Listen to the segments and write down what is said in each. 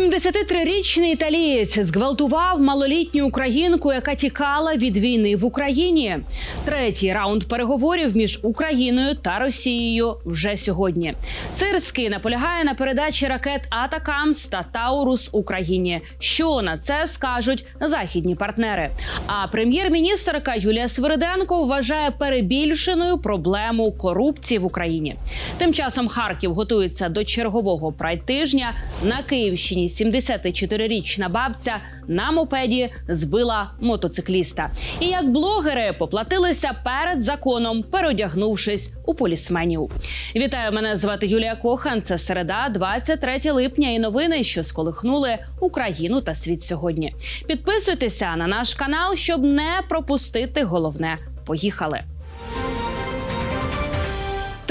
73-річний італієць зґвалтував малолітню українку, яка тікала від війни в Україні. Третій раунд переговорів між Україною та Росією вже сьогодні. Сирський наполягає на передачі ракет Атакамс та Таурус Україні. Що на це скажуть західні партнери? А прем'єр-міністрка Юлія Свириденко вважає перебільшеною проблему корупції в Україні. Тим часом Харків готується до чергового прайд-тижня на Київщині. 74-річна бабця на мопеді збила мотоцикліста. І як блогери поплатилися перед законом, переодягнувшись у полісменів. Вітаю, мене звати Юлія Кохан. Це середа, 23 липня. І новини, що сколихнули Україну та світ сьогодні. Підписуйтеся на наш канал, щоб не пропустити головне. Поїхали.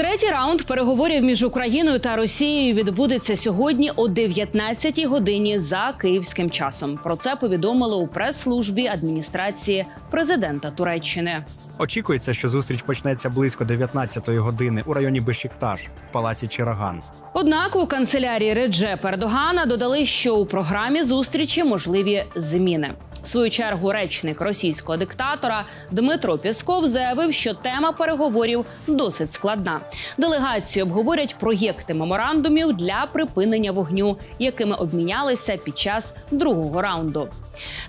Третій раунд переговорів між Україною та Росією відбудеться сьогодні о 19-й годині за київським часом. Про це повідомили у прес-службі адміністрації президента Туреччини. Очікується, що зустріч почнеться близько 19-ї години у районі Бешікташ в палаці Чираган. Однак у канцелярії Реджепа Ердогана додали, що у програмі зустрічі можливі зміни. В свою чергу речник російського диктатора Дмитро Пєсков заявив, що тема переговорів досить складна. Делегації обговорять проєкти меморандумів для припинення вогню, якими обмінялися під час другого раунду.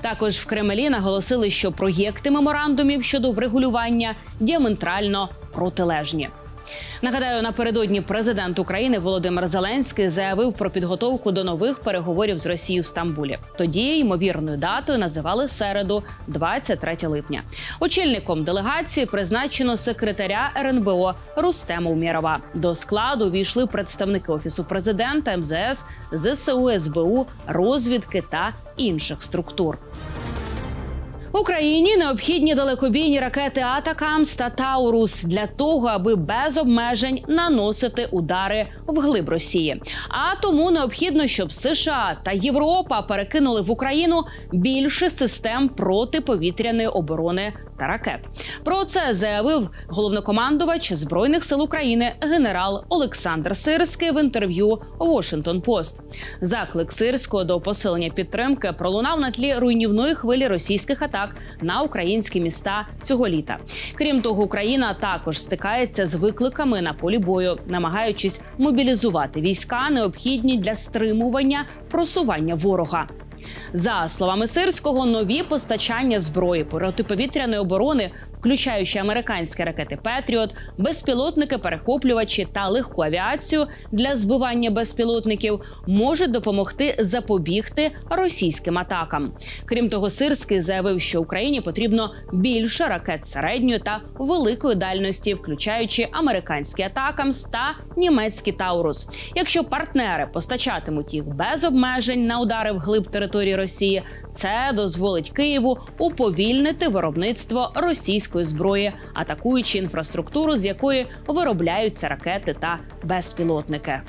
Також в Кремлі наголосили, що проєкти меморандумів щодо врегулювання діаметрально протилежні. Нагадаю, напередодні президент України Володимир Зеленський заявив про підготовку до нових переговорів з Росією в Стамбулі. Тоді ймовірною датою називали середу, 23 липня. Очільником делегації призначено секретаря РНБО Рустема Умєрова. До складу війшли представники офісу президента, МЗС, ЗСУ, СБУ, розвідки та інших структур. Україні необхідні далекобійні ракети Атакамс та Таурус для того, аби без обмежень наносити удари вглиб Росії. А тому необхідно, щоб США та Європа перекинули в Україну більше систем протиповітряної оборони та ракет. Про це заявив головнокомандувач збройних сил України генерал Олександр Сирський в інтерв'ю Washington Post. Заклик Сирського до посилення підтримки пролунав на тлі руйнівної хвилі російських атак на українські міста цього літа. Крім того, Україна також стикається з викликами на полі бою, намагаючись мобілізувати війська, необхідні для стримування просування ворога. За словами Сирського, нові постачання зброї протиповітряної оборони, включаючи американські ракети Петріот, безпілотники, перехоплювачі та легку авіацію для збивання безпілотників, можуть допомогти запобігти російським атакам. Крім того, Сирський заявив, що Україні потрібно більше ракет середньої та великої дальності, включаючи американські атакамс та німецький Таурус. Якщо партнери постачатимуть їх без обмежень на удари вглиб території Росії, це дозволить Києву уповільнити виробництво російської зброї, атакуючи інфраструктуру, з якої виробляються ракети та безпілотники.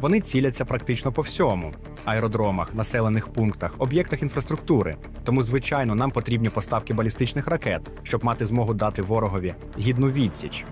Вони ціляться практично по всьому: аеродромах, населених пунктах, об'єктах інфраструктури. Тому, звичайно, нам потрібні поставки балістичних ракет, щоб мати змогу дати ворогові гідну відсіч.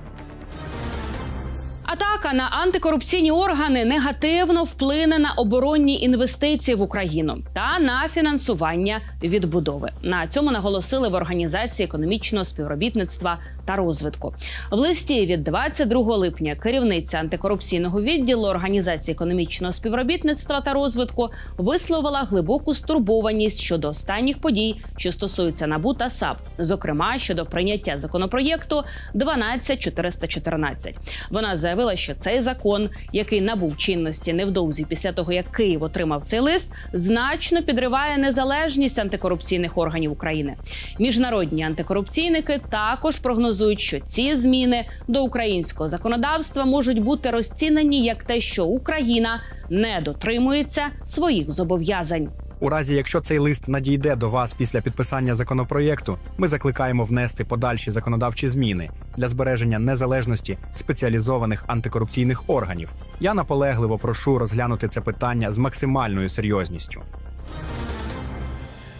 Атака на антикорупційні органи негативно вплине на оборонні інвестиції в Україну та на фінансування відбудови. На цьому наголосили в організації економічного співробітництва та розвитку. В листі від 22 липня керівниця антикорупційного відділу організації економічного співробітництва та розвитку висловила глибоку стурбованість щодо останніх подій, що стосуються НАБУ та САП, зокрема щодо прийняття законопроєкту 12414. Вона заявила, що цей закон, який набув чинності невдовзі після того, як Київ отримав цей лист, значно підриває незалежність антикорупційних органів України. Міжнародні антикорупційники також прогнозують, що ці зміни до українського законодавства можуть бути розцінені як те, що Україна не дотримується своїх зобов'язань. У разі, якщо цей лист надійде до вас після підписання законопроєкту, ми закликаємо внести подальші законодавчі зміни для збереження незалежності спеціалізованих антикорупційних органів. Я наполегливо прошу розглянути це питання з максимальною серйозністю.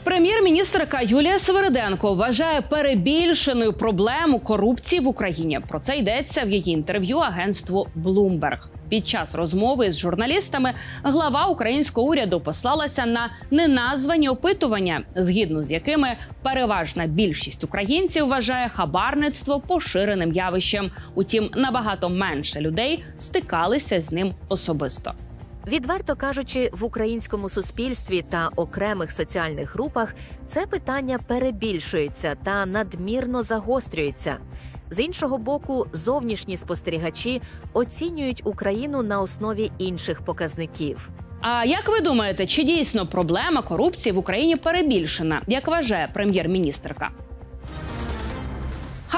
Прем'єр-міністрка Юлія Севериденко вважає перебільшеною проблему корупції в Україні. Про це йдеться в її інтерв'ю агентству Bloomberg. Під час розмови з журналістами глава українського уряду послалася на неназвані опитування, згідно з якими переважна більшість українців вважає хабарництво поширеним явищем. Утім, набагато менше людей стикалися з ним особисто. Відверто кажучи, в українському суспільстві та окремих соціальних групах це питання перебільшується та надмірно загострюється. З іншого боку, зовнішні спостерігачі оцінюють Україну на основі інших показників. А як ви думаєте, чи дійсно проблема корупції в Україні перебільшена, як вважає прем'єр-міністрка?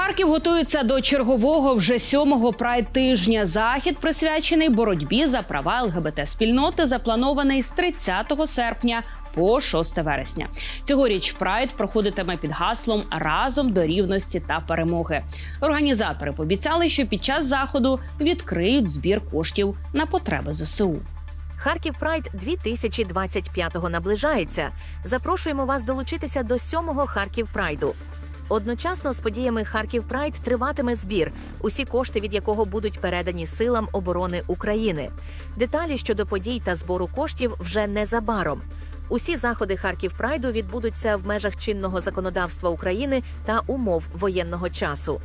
Харків готується до чергового вже сьомого прайд тижня. Захід присвячений боротьбі за права ЛГБТ спільноти, запланований з 30 серпня по 6 вересня. Цьогоріч прайд проходитиме під гаслом разом до рівності та перемоги. Організатори пообіцяли, що під час заходу відкриють збір коштів на потреби ЗСУ. Харків Прайд 2025 наближається. Запрошуємо вас долучитися до сьомого Харків Прайду. Одночасно з подіями Харків Прайд триватиме збір, усі кошти від якого будуть передані силам оборони України. Деталі щодо подій та збору коштів вже незабаром. Усі заходи Харків Прайду відбудуться в межах чинного законодавства України та умов воєнного часу.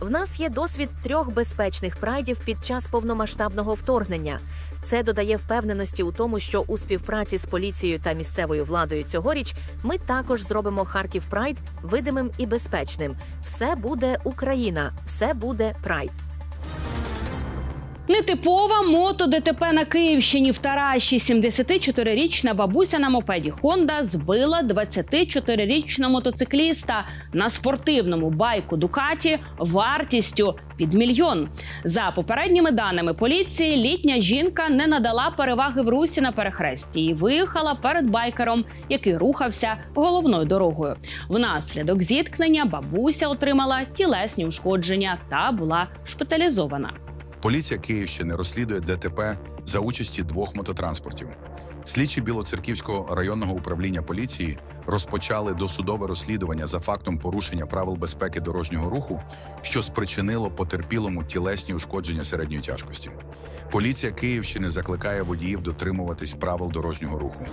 В нас є досвід трьох безпечних прайдів під час повномасштабного вторгнення. Це додає впевненості у тому, що у співпраці з поліцією та місцевою владою цьогоріч ми також зробимо Харків Прайд видимим і безпечним. Все буде Україна, все буде Прайд. Нетипова мото ДТП на Київщині в Тараші. 74-річна бабуся на мопеді Хонда збила 24-річного мотоцикліста на спортивному байку Дукаті вартістю під мільйон. За попередніми даними поліції, літня жінка не надала переваги в русі на перехресті і виїхала перед байкером, який рухався головною дорогою. Внаслідок зіткнення бабуся отримала тілесні ушкодження та була шпиталізована. Поліція Київщини розслідує ДТП за участі двох мототранспортів. Слідчі Білоцерківського районного управління поліції розпочали досудове розслідування за фактом порушення правил безпеки дорожнього руху, що спричинило потерпілому тілесні ушкодження середньої тяжкості. Поліція Київщини закликає водіїв дотримуватись правил дорожнього руху.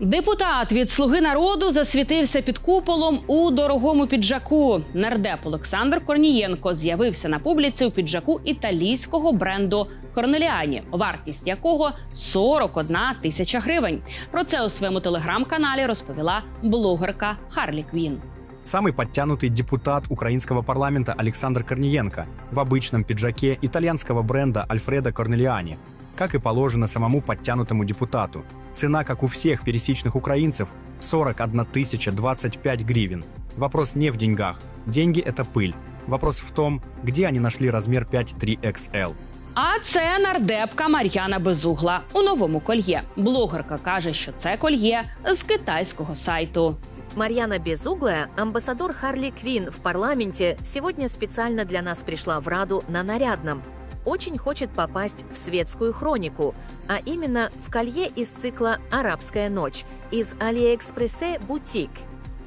Депутат від Слуги народу засвітився під куполом у дорогому піджаку. Нардеп Олександр Корнієнко з'явився на публіці у піджаку італійського бренду Корнеліані, вартість якого 41 тисяча гривень. Про це у своєму телеграм-каналі розповіла блогерка Харлі Квін. Самый подтянутый депутат украинского парламента Александр Корниенко в обычном пиджаке итальянского бренда Альфредо Корнелиани, как и положено самому подтянутому депутату. Цена, как у всех пересечных украинцев, 41 тысяча 25 гривен. Вопрос не в деньгах. Деньги – это пыль. Вопрос в том, где они нашли размер 5-3XL. А це нардепка Мар'яна Безугла у новому кольє. Блогерка каже, що це кольє з китайського сайту. Марьяна Безуглая, амбассадор Харли Квин в парламенте, сегодня специально для нас пришла в Раду на нарядном. Очень хочет попасть в светскую хронику, а именно в колье из цикла «Арабская ночь» из Алиэкспрессе «Бутик».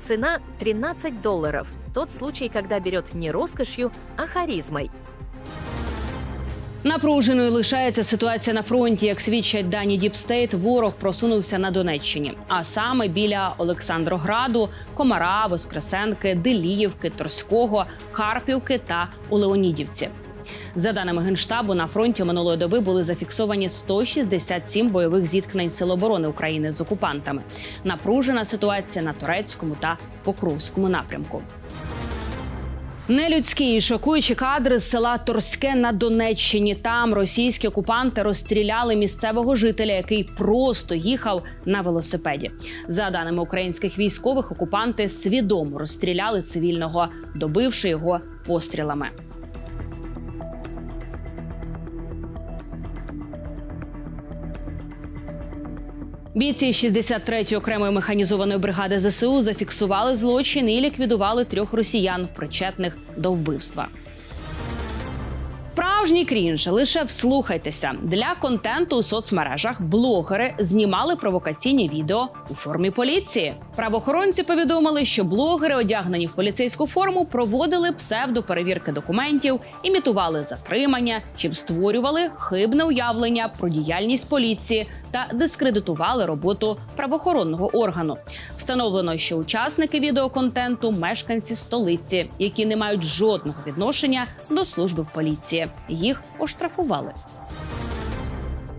Цена 13 долларов. Тот случай, когда берет не роскошью, а харизмой. Напруженою лишається ситуація на фронті. Як свідчать дані Діпстейт, ворог просунувся на Донеччині, а саме біля Олександрограду, Комара, Воскресенки, Деліївки, Торського, Харківки та у Леонідівці. За даними генштабу, на фронті минулої доби були зафіксовані 167 бойових зіткнень Сил оборони України з окупантами. Напружена ситуація на турецькому та покровському напрямку. Нелюдські і шокуючі кадри з села Торське на Донеччині. Там російські окупанти розстріляли місцевого жителя, який просто їхав на велосипеді. За даними українських військових, окупанти свідомо розстріляли цивільного, добивши його пострілами. Бійці 63-ї окремої механізованої бригади ЗСУ зафіксували злочин і ліквідували трьох росіян, причетних до вбивства. Справжній крінж. Лише вслухайтеся. Для контенту у соцмережах блогери знімали провокаційні відео у формі поліції. Правоохоронці повідомили, що блогери, одягнені в поліцейську форму, проводили псевдоперевірки документів, імітували затримання, чим створювали хибне уявлення про діяльність поліції та дискредитували роботу правоохоронного органу. Встановлено, що учасники відеоконтенту мешканці столиці, які не мають жодного відношення до служби в поліції. Їх оштрафували.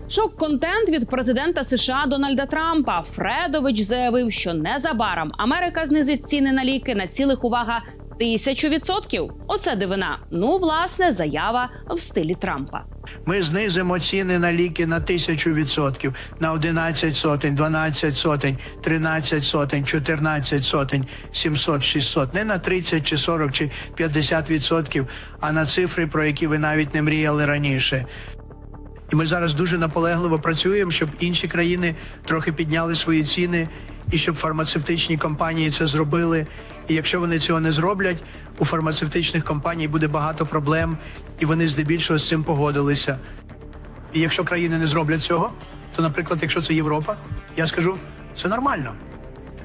Шок-контент від президента США Дональда Трампа Фредович заявив, що незабаром Америка знизить ціни на ліки на цілих увага тисячу відсотків. Оце дивина. Ну, власне, заява в стилі Трампа. Ми знизимо ціни на ліки на тисячу відсотків, на 11 сотень, 12 сотень, 13 сотень, 14 сотень, 700, 600. Не на 30 чи 40 чи 50 відсотків, а на цифри, про які ви навіть не мріяли раніше. І ми зараз дуже наполегливо працюємо, щоб інші країни трохи підняли свої ціни, і щоб фармацевтичні компанії це зробили. І якщо вони цього не зроблять, у фармацевтичних компаній буде багато проблем, і вони здебільшого з цим погодилися. І якщо країни не зроблять цього, то, наприклад, якщо це Європа, я скажу, це нормально.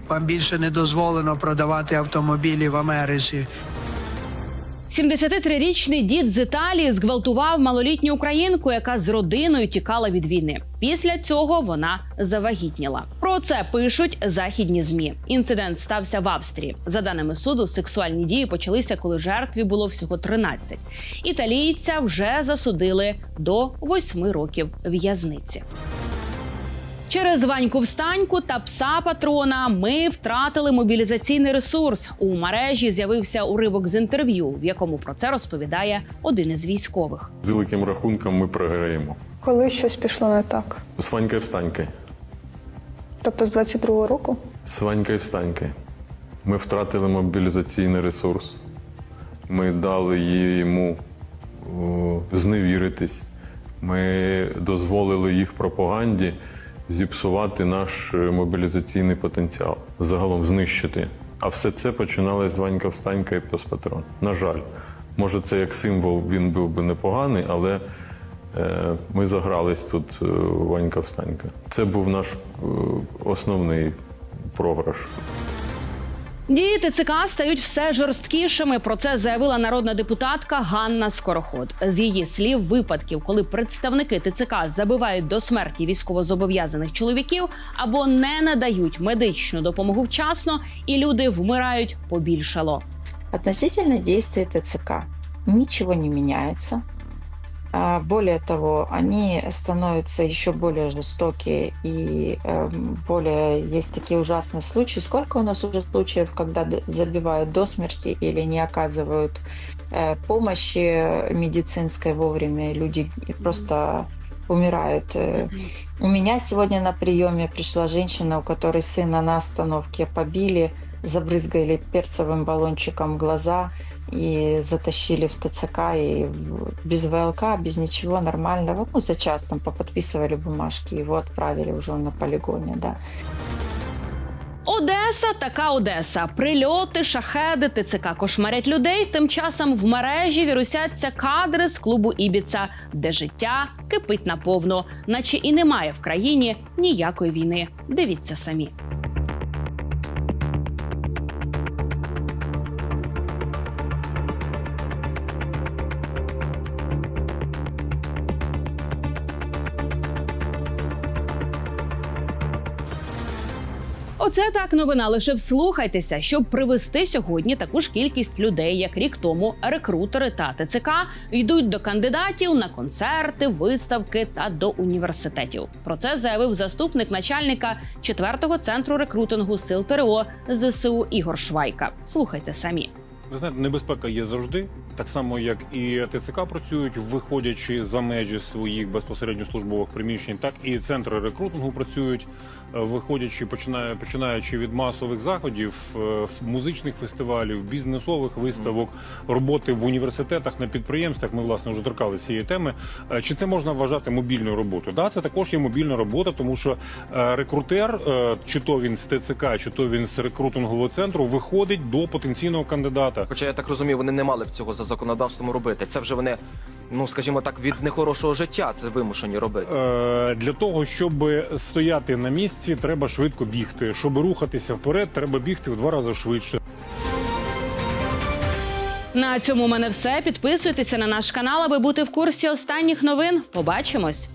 Вам більше не дозволено продавати автомобілі в Америці. 73-річний дід з Італії зґвалтував малолітню українку, яка з родиною тікала від війни. Після цього вона завагітніла. Про це пишуть західні змі. Інцидент стався в Австрії. За даними суду, сексуальні дії почалися, коли жертві було всього 13. Італійця вже засудили до 8 років в'язниці. Через Ваньку Встаньку та пса патрона ми втратили мобілізаційний ресурс. У мережі з'явився уривок з інтерв'ю, в якому про це розповідає один із військових. З великим рахунком ми програємо. Коли щось пішло не так? З Ванькою встанькою. Тобто з 22-го року? З Ванькою встанькою. Ми втратили мобілізаційний ресурс. Ми дали їй- йому о, зневіритись. Ми дозволили їх пропаганді зіпсувати наш е, мобілізаційний потенціал, загалом знищити. А все це починалось з Ванька і Пес-Патрон. На жаль, може, це як символ він був би непоганий, але е, ми загрались тут е, Ванька Встанька. Це був наш основний програш. Дії ТЦК стають все жорсткішими. Про це заявила народна депутатка Ганна Скороход. З її слів, випадків, коли представники ТЦК забивають до смерті військовозобов'язаних чоловіків або не надають медичну допомогу вчасно, і люди вмирають, побільшало. Относительно действий ТЦК ничего не меняется. А, Более того, они становятся еще более жестокие и эм, более есть такие ужасные случаи. Сколько у нас уже случаев, когда забивают до смерти или не оказывают э, помощи медицинской вовремя, люди просто умирают. Э, У меня сегодня на приеме пришла женщина, у которой сына на остановке побили, забрызгали перцевым баллончиком глаза и затащили в ТЦК и в- без ВЛК, без ничего нормального. Ну, за час там поподписывали бумажки, его отправили уже на полигоне, да. Одеса така Одеса. Прильоти, шахеди, ТЦК кошмарять людей. Тим часом в мережі вірусяться кадри з клубу Ібіца, де життя кипить наповно, наче і немає в країні ніякої війни. Дивіться самі. Оце так новина. Лише вслухайтеся, щоб привести сьогодні таку ж кількість людей, як рік тому рекрутери та ТЦК йдуть до кандидатів на концерти, виставки та до університетів. Про це заявив заступник начальника 4-го центру рекрутингу сил ТРО ЗСУ Ігор Швайка. Слухайте самі. Ви знаєте, небезпека є завжди, так само як і ТЦК працюють, виходячи за межі своїх безпосередньо службових приміщень, так і центри рекрутингу працюють, е, виходячи, починає, починаючи від масових заходів, е, музичних фестивалів, бізнесових виставок, роботи в університетах на підприємствах. Ми власне вже торкали цієї теми. Е, Чи це можна вважати мобільною роботою? Да, це також є мобільна робота, тому що рекрутер, чи то він з ТЦК, чи то він з рекрутингового центру, виходить до потенційного кандидата. Хоча я так розумію, вони не мали б цього за законодавством робити. Це вже вони ну скажімо так, від нехорошого життя це вимушені робити. Е, Для того, щоб стояти на місці, треба швидко бігти. Щоб рухатися вперед, треба бігти в два рази швидше. На цьому в мене все. Підписуйтеся на наш канал, аби бути в курсі останніх новин. Побачимось.